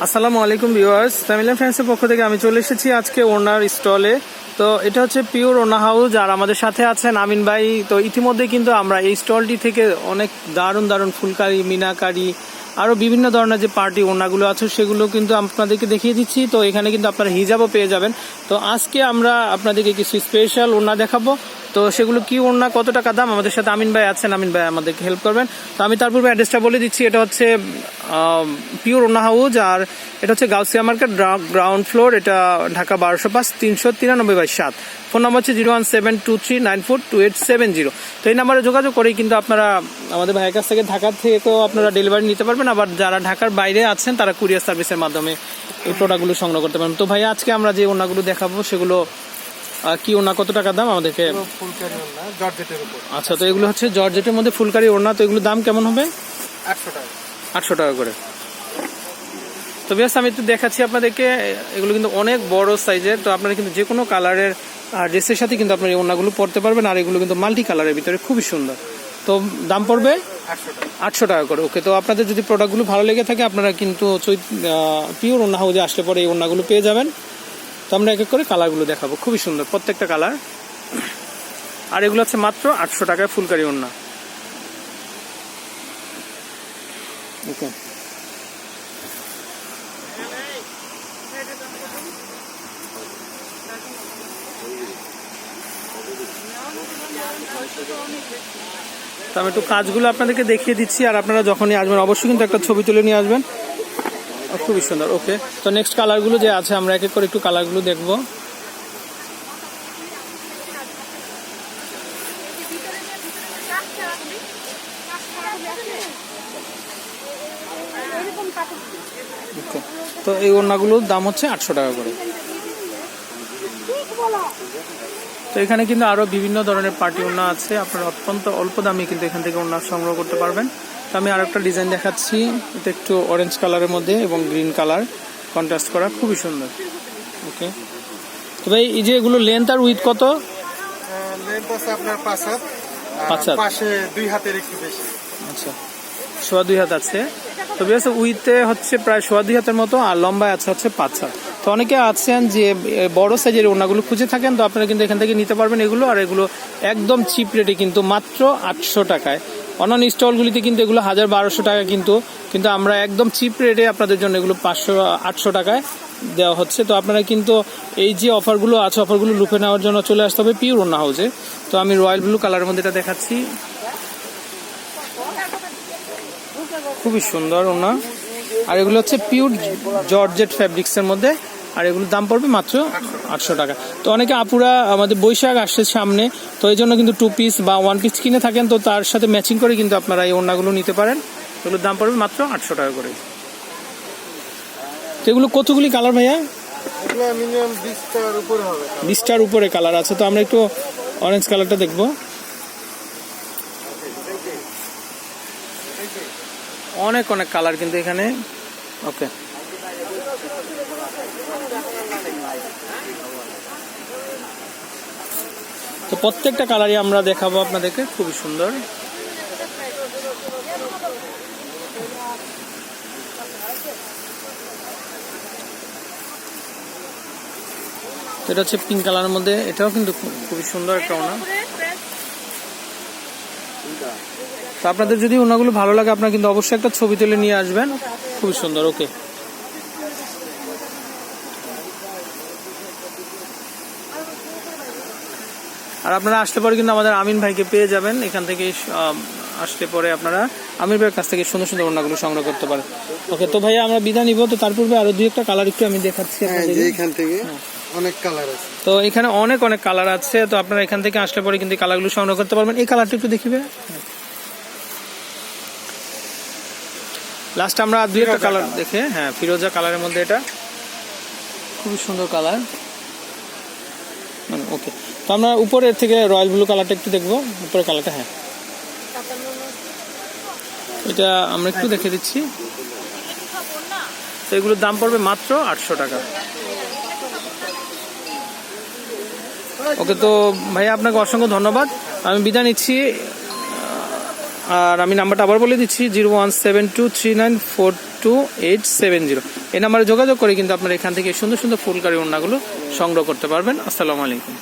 আসসালামু আলাইকুম viewers. Family ফ্রেন্ডসের পক্ষ থেকে আমি চলে এসেছি আজকে ওনার স্টলে। তো এটা হচ্ছে পিওর ওনা হাউস আর আমাদের সাথে আছেন আমিন ভাই। তো ইতিমধ্যে কিন্তু আমরা এই স্টলটি থেকে অনেক দারুণ দারুণ ফুলকারি, মিনাকারি আরও বিভিন্ন ধরনের যে পার্টি ওনাগুলো আছে সেগুলো কিন্তু আপনাদেরকে দেখিয়ে দিচ্ছি। তো এখানে কিন্তু আপনারা হিজাবও পেয়ে যাবেন। তো আজকে আমরা আপনাদেরকে কিছু স্পেশাল ওনা দেখাবো। তো সেগুলো কি ওনা, কত টাকা দাম? আমাদের সাথে আমিন ভাই আছেন। আমিন ভাই আমাদেরকে হেল্প করবেন। তো আমি তার পূর্বে অ্যাড্রেসটা বলে দিচ্ছি। এটা হচ্ছে পিওর ওনা হাউজ আর এটা হচ্ছে গাউসিয়া মার্কেট গ্রাউন্ড ফ্লোর এটা ঢাকা বারোশো পাঁচ তিনশো তিরানব্বই বাই সাত। ফোন নাম্বার হচ্ছে zero one seven two three nine four two eight seven zero. তো এই নাম্বারে যোগাযোগ করেই কিন্তু আপনারা আমাদের ভাইয়ের কাছ থেকে ঢাকার থেকেও আপনারা ডেলিভারি নিতে পারবেন। আবার যারা ঢাকার বাইরে আছেন তারা কুরিয়ার সার্ভিসের মাধ্যমে এই প্রোডাক্টগুলো সংগ্রহ করতে পারবেন। তো ভাইয়া আজকে আমরা যে ওনাগুলো দেখাবো সেগুলো কি ওনা কত টাকা দাম আমাদেরকে? আচ্ছা তো এগুলো হচ্ছে জর্জেটের মধ্যে ফুলকারি ওড়না তো এগুলোর দাম কেমন হবে? একশো টাকা। আটশো টাকা করে। তো বেশ আমি একটু দেখাচ্ছি আপনাদেরকে। এগুলো কিন্তু অনেক বড় সাইজের তো আপনারা কিন্তু যে কোনো কালারের আর ড্রেসের সাথে কিন্তু আপনার এই ওড়নাগুলো পরতে পারবেন। আর এগুলো কিন্তু মাল্টি কালারের ভিতরে খুবই সুন্দর। তো দাম পড়বে? আটশো টাকা করে। ওকে তো আপনাদের যদি প্রোডাক্টগুলো ভালো লেগে থাকে, আপনারা কিন্তু পিওর ওড়না হাউজে আসলে পরে এই ওড়নাগুলো পেয়ে যাবেন। তো আমরা এক এক করে কালারগুলো দেখাবো। খুবই সুন্দর প্রত্যেকটা কালার আর এগুলো হচ্ছে মাত্র আটশো টাকায় ফুলকারি ওড়না। ওকে তো আমি একটু কাজগুলো আপনাদেরকে দেখিয়ে দিচ্ছি আর আপনারা যখনই আসবেন, অবশ্যই কিন্তু একটা ছবি তুলে নিয়ে আসবেন। খুবই সুন্দর ওকে তো নেক্সট কালারগুলো যে আছে, আমরা এক এক করে একটু কালারগুলো দেখব। তো এই ওড়নাগুলোর দাম হচ্ছে আটশো টাকা করে। তো এখানে কিন্তু আরও বিভিন্ন ধরনের পার্টি ওড়না আছে। আপনারা অত্যন্ত অল্প দামে কিন্তু এখান থেকে ওড়না সংগ্রহ করতে পারবেন। তো আমি আরও একটা ডিজাইন দেখাচ্ছি। এটা একটু অরেঞ্জ কালারের মধ্যে এবং গ্রিন কালার কন্ট্রাস্ট করা। খুবই সুন্দর। ওকে তো ভাই এই যে এগুলো লেন্থ আর উইথ কত? লেন্থ আছে আপনার পাঁচ হাত। পাঁচ হাত। পাশে দুই হাতের একটু বেশি। আচ্ছা। সোয়া দুই হাত আছে। তো বেশ উইতে হচ্ছে প্রায় সোয়া দুই হাতের মতো আর লম্বায় আছে হচ্ছে পাঁচ হাত। তো অনেকে আছেন যে বড় সাইজের ওনাগুলো খুঁজে থাকেন, তো আপনারা কিন্তু এখান থেকে নিতে পারবেন এগুলো, আর এগুলো একদম চিপ রেটে কিন্তু মাত্র আটশো টাকায়। অন্যান্য স্টলগুলিতে কিন্তু এগুলো হাজার বারোশো টাকা কিন্তু কিন্তু আমরা একদম চিপ রেটে আপনাদের জন্য এগুলো পাঁচশো, আটশো টাকায় দেওয়া হচ্ছে। তো আপনারা কিন্তু এই যে অফারগুলো আছে, অফারগুলো লুপে নেওয়ার জন্য চলে আসতে হবে পিওর ওনা হাউসে। তো আমি রয়্যাল ব্লু কালারের মধ্যে এটা দেখাচ্ছি। খুবই সুন্দর ওনা। আর এগুলো হচ্ছে পিওর জর্জেট ফ্যাব্রিক্সের মধ্যে। আর এগুলোর দাম পড়বে মাত্র আটশো টাকা। তো অনেকে আপুরা আমাদের বৈশাখ আসছে সামনে তো এই জন্য কিন্তু টু পিস বা ওয়ান পিস কিনে থাকেন তো তার সাথে ম্যাচিং করে কিন্তু আপনারা এই ওড়নাগুলো নিতে পারেন। এগুলোর দাম পড়বে মাত্র আটশো টাকা করে। তো এগুলো কতগুলি কালার ভাইয়া? বিশটার উপরে কালার আছে। তো আমরা একটু অরেঞ্জ কালারটা দেখব। অনেক অনেক কালার কিন্তু এখানে। ওকে তো প্রত্যেকটা কালারই আমরা দেখাবো আপনাদেরকে, খুবই সুন্দর। এটা হচ্ছে পিঙ্ক কালারের মধ্যে, এটাও কিন্তু খুবই সুন্দর একটা ওনা তো আপনাদের যদি ওনাগুলো ভালো লাগে আপনারা কিন্তু অবশ্যই একটা ছবি তুলে নিয়ে আসবেন। খুবই সুন্দর ওকে। আর আপনারা আসলে পরে কিন্তু আমাদের আমিন ভাইকে পেয়ে যাবেন। এখান থেকে আসলে পরে আপনারা আমির ভাইয়ের কাছ থেকে সুন্দর সুন্দর ওনাগুলো সংগ্রহ করতে পারেন। ওকে তো ভাইয়া আমরা বিদায় নিব। তো তার পূর্বে আরও দুই একটা কালার একটু আমি দেখাচ্ছি হ্যাঁ এখান থেকে অনেক কালার আছে। তো এখানে অনেক অনেক কালার আছে। তো আপনারা এখান থেকে আসলে পরে কিন্তু কালারগুলো সংগ্রহ করতে পারবেন। এই কালারটা একটু দেখিবে লাস্ট আমরা দুই একটা কালার দেখে হ্যাঁ ফিরোজা কালারের মধ্যে এটা। খুবই সুন্দর কালার মানে ওকে তো আমরা উপরের থেকে রয়্যাল ব্লু কালারটা একটু দেখব। উপরের কালারটা হ্যাঁ। এটা আমরা একটু দেখে দিচ্ছি। তো এগুলোর দাম পড়বে মাত্র আটশো টাকা। ওকে তো ভাইয়া আপনাকে অসংখ্য ধন্যবাদ। আমি বিদায় নিচ্ছি। আর আমি নাম্বারটা আবার বলে দিচ্ছি, zero one seven two three nine four two eight seven zero. এই নাম্বারে যোগাযোগ করে কিন্তু আপনারা এখান থেকে সুন্দর সুন্দর ফুলকারি ওড়নাগুলো সংগ্রহ করতে পারবেন। আসসালামু আলাইকুম।